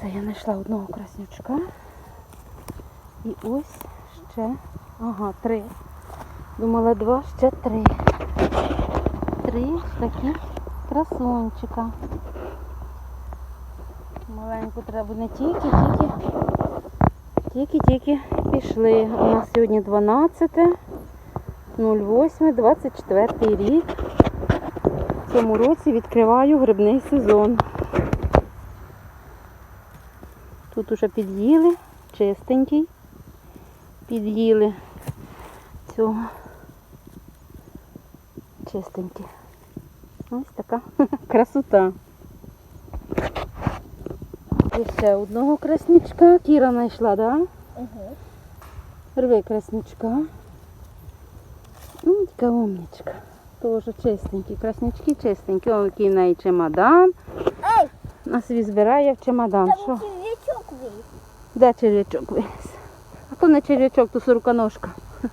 Це я знайшла одного краснючка. І ось ще. Ага, три. Думала два, ще три. Три такі красунчика. Маленьку треба не тільки, тільки. Тільки-тільки пішли. У нас сьогодні 12, 08, 24 рік. В цьому році відкриваю грибний сезон. Тут уже під'їли, чистенький. Під'їли цього. Чистенький. Ось така красота. І ще одного краснячка. Кіра знайшла, так? Да? Угу. Рви краснячка. Ну, така умничка. Тоже чистенькі. Краснячки чистенькі. О, який в неї чемодан. Ей, На свій збирає в чемодан. Що? Де черв'ячок виліз? А то не черв'ячок, то сороконожка.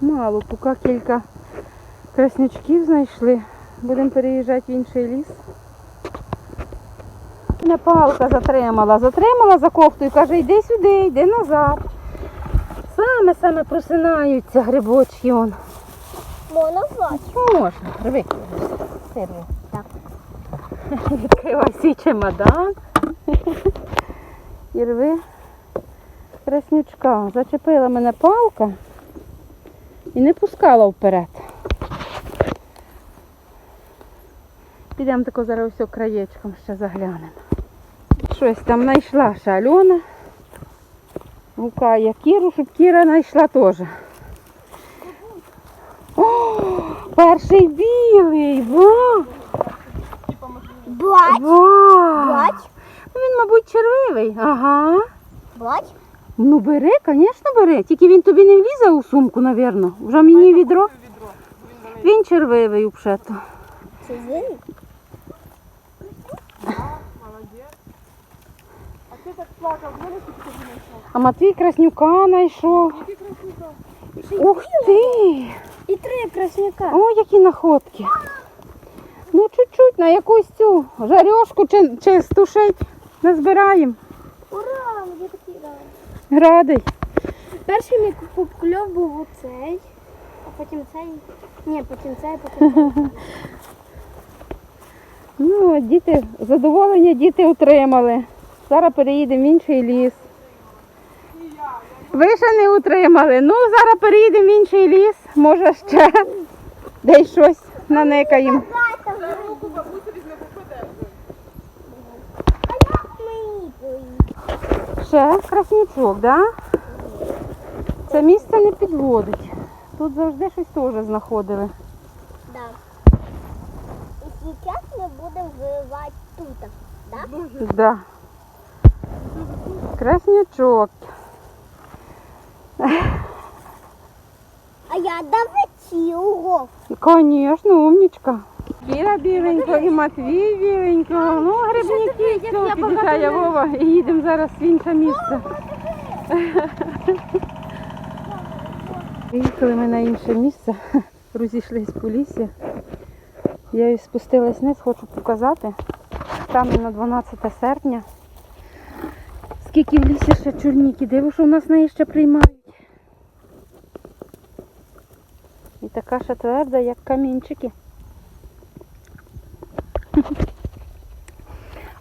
Мало, поки кілька краснячків знайшли. Будемо переїжджати в інший ліс. Мене палка затримала, затримала за кофту і каже, йди сюди, йди назад. Саме-саме просинаються грибочки. Он. Можна звати. Можна, рви. Відкривай свій чемодан. І рви краснючка. Зачепила мене палка і не пускала вперед. Підемо тако зараз все краєчком ще заглянемо. Щось там знайшла ще Альона. Гукає Кіру, щоб Кіра знайшла теж. О, перший білий! Ва! Бач, бач, Він, мабуть, червивий. Ага. бач. Ну бери, звісно, бери. Тільки він тобі не влізе у сумку, напевно. Вже мені відро. Він червивий взагалі. Це він? А Матвій Краснюка знайшов. Ух ти! І три красняка. О, які находки. Ну, чуть-чуть на якусь цю жарьошку чи, чи стушить назбираємо. Ура, мені такі дали. Градий. Перший мій кульок був оцей, а потім цей. Ні, потім цей, потім цей. Ну, діти, задоволення діти отримали. Зараз переїдемо в інший ліс. Ви ще не отримали. Ну, зараз переїдемо в інший ліс. Може ще десь щось наникаємо. А як мені поїхати? Ще краснячок, да? Це місце не підводить. Тут завжди щось теж знаходили. Да. І зараз ми будемо виривати тут. Да? Да. Краснячок. А я давай його. Звісно, умнічка. Кіра біленько і Матвій біленько. Ну, грибники, все, під'їжджає Вова і їдемо зараз в інше місце. Приїхали ми на інше місце, розійшлись по лісі. Я і спустилась вниз, хочу показати. Там на 12 серпня. Скільки в лісі ще чорніки, диво, що у нас неї ще приймають. І така ще тверда, як камінчики.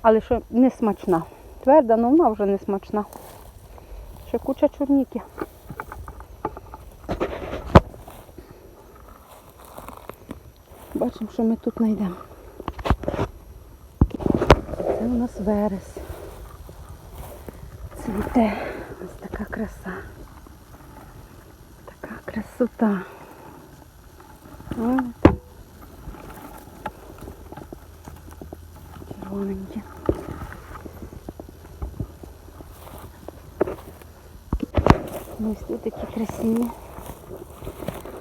Але що не смачна. Тверда, але вона вже не смачна. Ще куча чорніки. Бачимо, що ми тут знайдемо. Це у нас верес. Цвіте. Ось така краса. Така красота. О, там. Червоненькі. Ось тут такі красиві.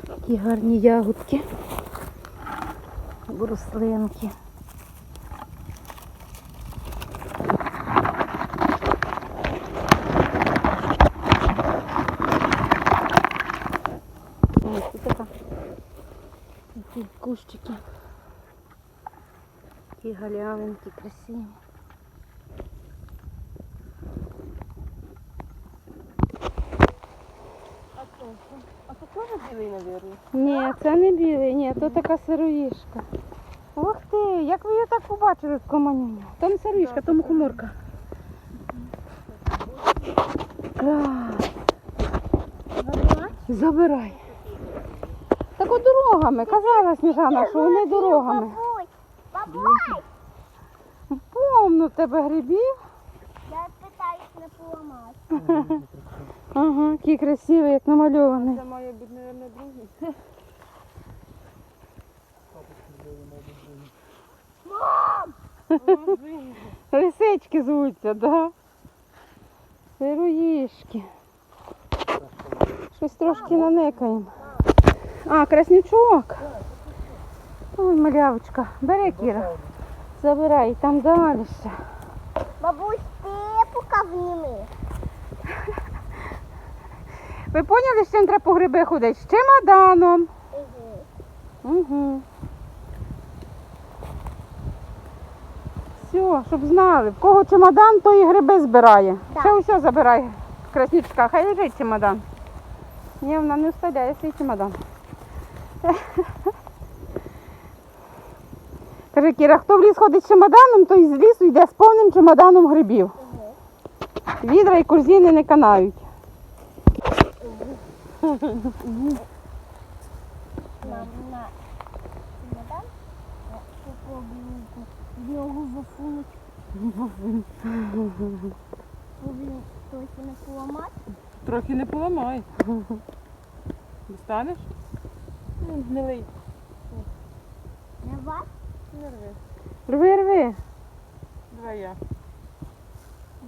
Такі гарні ягодки. Бруслинки. Ось така. Такі кущики. Такі галявинки красиві. А це теж білий, мабуть? Ні, це не білий, ні, то така сироїшка. Ух ти, як ви її так побачили в команюню? Не сироїшка, то мухоморка. Забирай. Так от дорогами, казала Сніжана, що вони дорогами. Повно тебе грибів. я питаюсь не поламати. Ага, який красивий, як намальований. Це має бути, мабуть, другий. Мам! Лисички звуться, да? Сироїшки. Щось трошки наникаємо. А, краснючок. Ой, малявочка. Бери, Кіра. Забирай, там далі ще. Бабусь, ти покавніми. Ви поняли, з чим треба по гриби ходити? З чемоданом. Угу. Угу. Все, щоб знали, в кого чемодан, то і гриби збирає. Так. Ще усе забирай. Краснічка, хай лежить чемодан. Ні, вона не вставляє свій чемодан. Каже, Кіра, хто в ліс ходить з чемоданом, той з лісу йде з повним чемоданом грибів. Відра і корзини не канають. Нам на чемодан. Він трохи не поламати. Трохи не поламай. Достанеш? Ну, гнилий. Не вас? Не рви. Рви, рви. Давай я.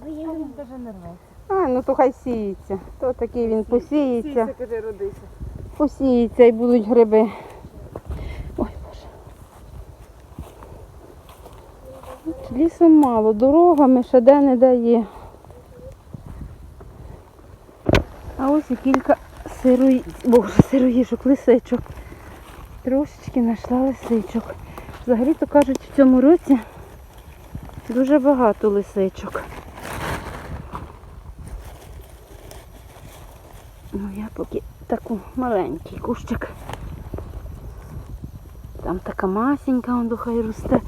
Бо я Він теж не рве. А, ну то хай сіється. То такий він посіється. Родися. Посіється і будуть гриби. Ой, Боже. Лісом мало, дорогами ще де-не-де є. А ось і кілька сирої... Боже, сироїжок, лисичок. Трошечки знайшла лисичок. Взагалі-то кажуть, в цьому році дуже багато лисичок. Ну я поки таку маленький кущик. Там така масенька, он хай росте.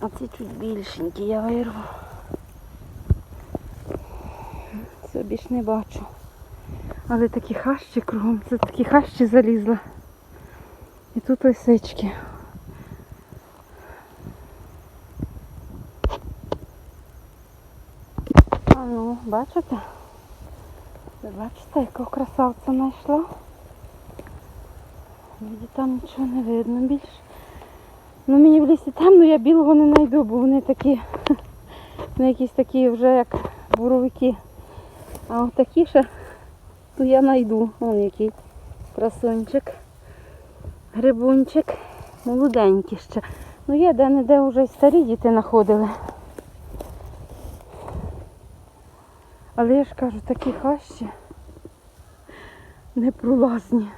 А ці чуть більшенькі я вирву. Це більш не бачу. Але такі хащі кругом, це такі хащі залізла. І тут лисички. А ну, бачите? Бачите, яку красавця знайшла? Вроді там нічого не видно більше. Ну мені в лісі темно, я білого не знайду, бо вони такі, вони якісь такі вже як буровики. А от такі ще, то я знайду. Вон який красунчик, грибунчик, молоденький ще. Ну є де-не-де вже й старі діти знаходили. Але я ж кажу, такі хащі непролазні.